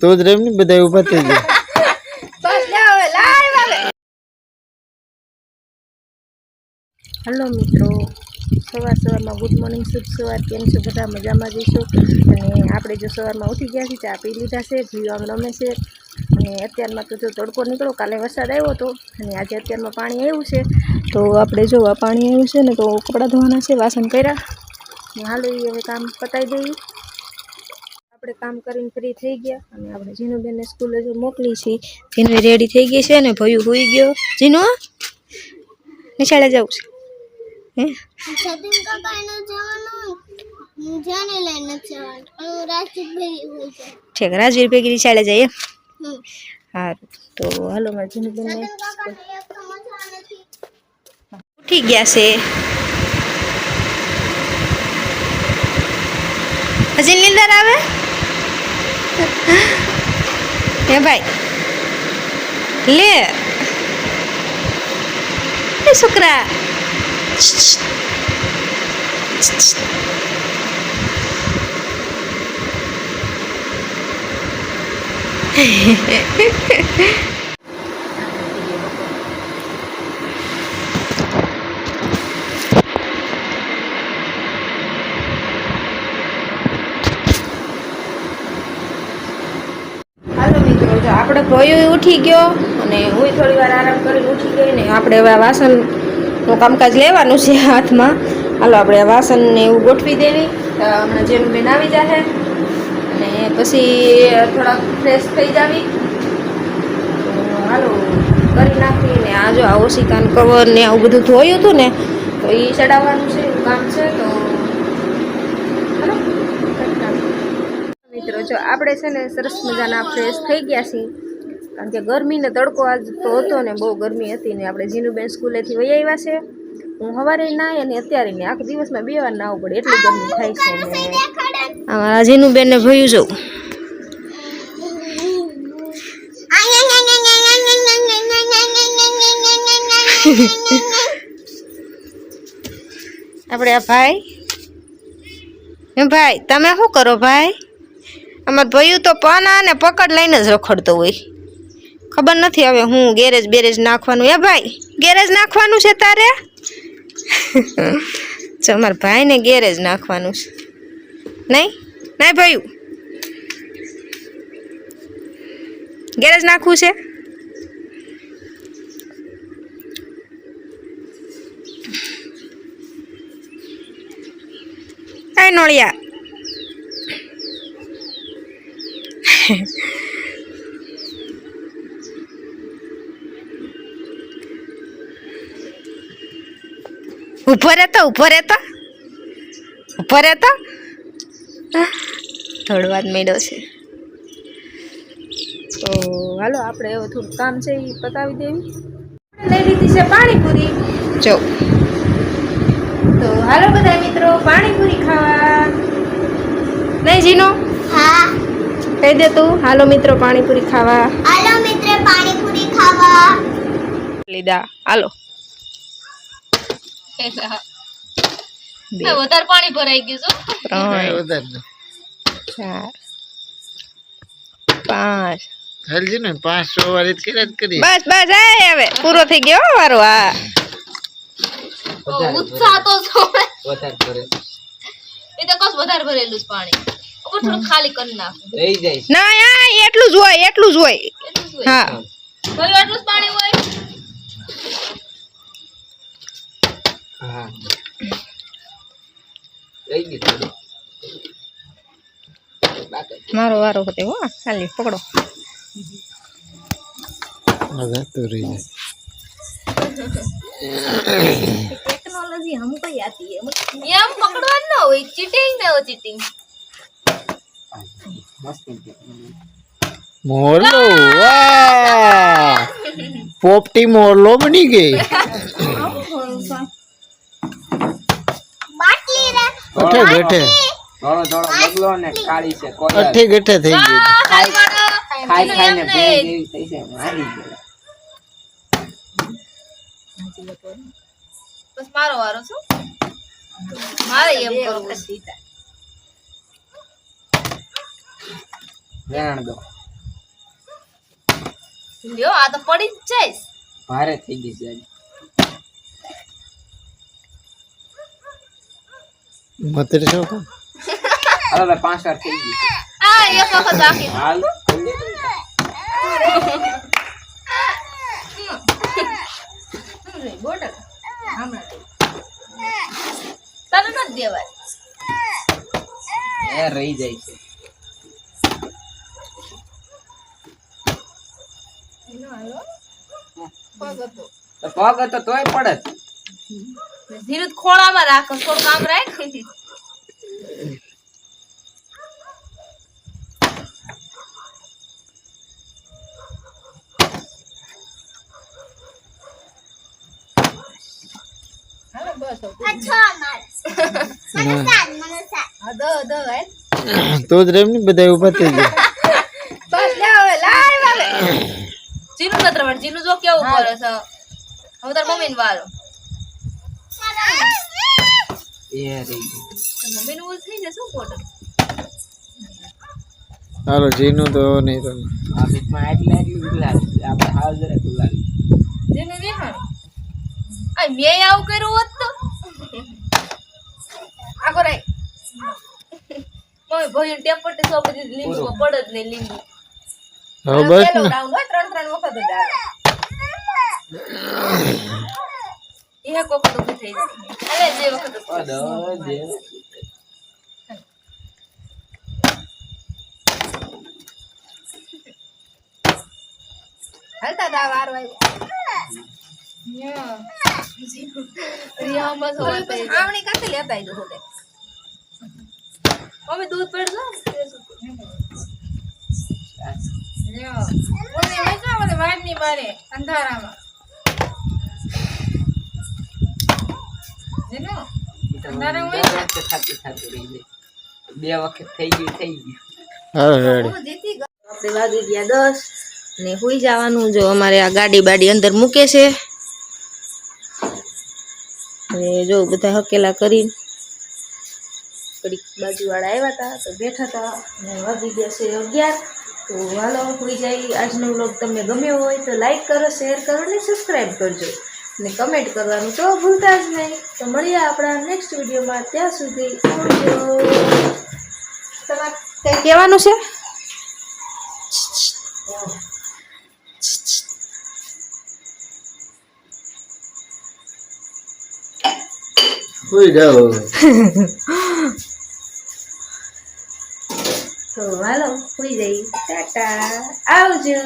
તો જ રેમની બધા ઊભા થઈ ગયા. હલો મિત્રો, સવાર સવારમાં ગુડ મોર્નિંગ શુભ સવાર, કેમ છો? બધા મજામાં જઈશું અને આપણે જો સવારમાં ઉઠી ગયા છીએ, ચા પી લીધા છે ભીઓ રમે છે. અને અત્યારમાં તો જો તડકો નીકળો કાલે વરસાદ આવ્યો હતો, અને આજે અત્યારમાં પાણી આવ્યું છે. તો આપણે જો આ પાણી આવ્યું છે ને, તો કપડાં ધોવાના છે, વાસણ કર્યા. હાલ એ હવે કામ પતાવી દઈએ. આપણે કામ કરીને ફ્રી થઈ ગયા. અને આપણે જીનુબેનને સ્કૂલે જો મોકલી છે. જીનુ રેડી થઈ ગઈ છે ને ભયું હોઈ ગયો. જીનુ નિશાળે જવું છે. હે? જતીન કાકા એને જવાનું જાને લઈને જવાનું. હું રાજદીપભાઈ હોય છે ઠીક રાજવીર ભેગી નિશાળે જઈએ હમ. સારું તો હાલો મારી જીનુબેનને જતીન કાકાને એક તો મજા નથી. ઉઠી ગયા છે. હજી નીંદર આવે હે ભાઈ લે એ છોકરા હાલો જો આપણે ભયો ઉઠી ગયો અને હું થોડી વાર આરામ કરી ઉઠી ગઈ ને આપણે હવે વાસણનું કામકાજ લેવાનું છે હાથમાં. હાલો, આપણે આ વાસણને એવું ગોઠવી દેવી. હમણાં જેમ બેન આવી જશે અને પછી થોડાક ફ્રેશ થઈ જાવી. હાલો, કરી નાખીને આ જો આ ઓશિકાન કવર ને આવું બધું ધોયું હતું ને, તો એ ચડાવવાનું છે, કામ છે, તો હાલો કરી નાખીએ. મિત્રો જો આપણે છે ને સરસ મજાના ફ્રેશ થઈ ગયા છીએ. કારણ કે ગરમીને તડકો આજ તો હતો ને બહુ ગરમી હતી ને આપણે જીનુબેન સ્કૂલેથી વહી આવ્યા છે. હું સવારે નાય અને અત્યારે ને આખા દિવસમાં બે વાર નાવું પડે, એટલી ગરમી થાય છે ને. આ જીનુબેનને ભયું જવું આપણે આ ભાઈ? ભાઈ, તમે શું કરો ભાઈ? અમાર ભયું તો પાના અને પકડ લઈને જ રખડતો હોય. ખબર નથી હવે હું ગેરેજ બેરેજ નાખવાનું. એ ભાઈ, ગેરેજ નાખવાનું છે તારે? જો અમારા ભાઈને ગેરેજ નાખવાનું છે. નહીં? નહીં ભયું? ગેરેજ નાખવું છે? નોળિયા. ઊભો રહેતો ઊભો રહેતો ઊભો રહેતો થોડો મેળો છે. તો હાલો આપણે એવું થોડું કામ છે એ પતાવી દેવી. લઈ લીધી છે પાણીપુરી. જો. તો હાલો બધા મિત્રો પાણીપુરી ખાવા. નહીં જીનો હા. કહી દે તું. હાલો મિત્રો પાણીપુરી ખાવા. હાલો મિત્ર પાણીપુરી ખાવા. લીધા. હાલો. વધારે પાણી ભરાઈ ગયું છે. ત્રણ. ચાર. પાંચ. હાલજી ને પાંચ સો વાળી જ કરી બસ બસ આય હવે પૂરો થઈ ગયો હો મારો આ. ઉત્સાહ તો વધારે કરે એ તો કસ વધારે ભરેલું પાણી? ઉપર થોડું ખાલી કરી નાખું. રહી જાય ના આ એટલું જ હોય એટલું જ હોય. એટલું જ હોય. હા. ભર્યું એટલું જ પાણી હોય? હા. રહી ગયું થોડું. મારો વારો હતો હો ખાલી પકડો. હવે તો રહી જાય. ટેકનોલોજી હમ કઈ આતી હે? એમ પકડવાનું ન હોય ચીટિંગ ને હોય ચીટિંગ. મોરલો વાહ! પોપટી મોરલો બની ગઈ. બાટલી. રે અઠે ગઠે થોડો થોડો બગલો ને કાળી છે કોઈ અઠે ગઠે થઈ ગઈ ખાઈ ખાઈ ખાઈને ભેજ એવી થઈ છે મારી ગઈ બસ મારો વારો છો મારે એમ કરવું વખત વેણ દો લ્યો આ તો પડી જ જઈશ ભારે થઈ ગઈ છે આજે. બત્રીસો હવે ભાઈ પાંચ વાર થઈ ગઈ આ એક વખત બાકી. હાલ બોટલ હમણાં તને નથી દેવાય. એ રહી જાય છે. તો પગ હતો તોય પડે. ધીરુજ ખોળામાં રાખો થોડું કામ રાખ. તો જ રેમની બધા ઊભા થઈ ગયા બસ લે હવે લાય વાલે જીનું નથી રમણ જો કેવું કરે છે. હવે તાર મમ્મી વારો મમ્મી નું થઈ જશે શું પોટર હાલો જીનું તો નહીં તો. આ બીચમાં આટલી આટલી છે આપણે હાલ જરા ગુલાલ જીનું દેખાણ આ મેં આવું કર્યું હોત તો. આગો રે મમ્મી ભાઈ ટેપ પટ્ટી સો બધી લીંબુ પડે જ નહીં લીંબુ. બસ ત્રણ ત્રણ વખત જ આવે. એક વખત થઈ જાય અરે જે વખત હાલતા તા વાર વાય. આવણી કાંથી લેતા આવી દો મમ્મી દૂધ પડજો અંધારામાં થતું થતું બે વખત થઈ ગયું થઈ ગયું દસ ને હુઈ જવાનું જો અમારે આ ગાડી બાડી અંદર મૂકે છે. ને જો બધા હકેલા કરીને કડીક બાજુવાળા આવ્યા હતા, તો બેઠા હતા ને વાગી ગયા છે અગિયાર. તો હાલો હુઈ જાય આજનો વ્લોગ તમને ગમ્યો હોય તો લાઈક કરો શેર કરો ને સબસ્ક્રાઈબ કરજો. ને કમેન્ટ કરવાનું તો ભૂલતા જ નહીં. તો મળીએ આપણા નેક્સ્ટ વિડીયોમાં. ત્યાં સુધી તમારે કંઈ કહેવાનું છે? હોઈ તો હાલો સુઈ જઈ. ટાટા. આવજો.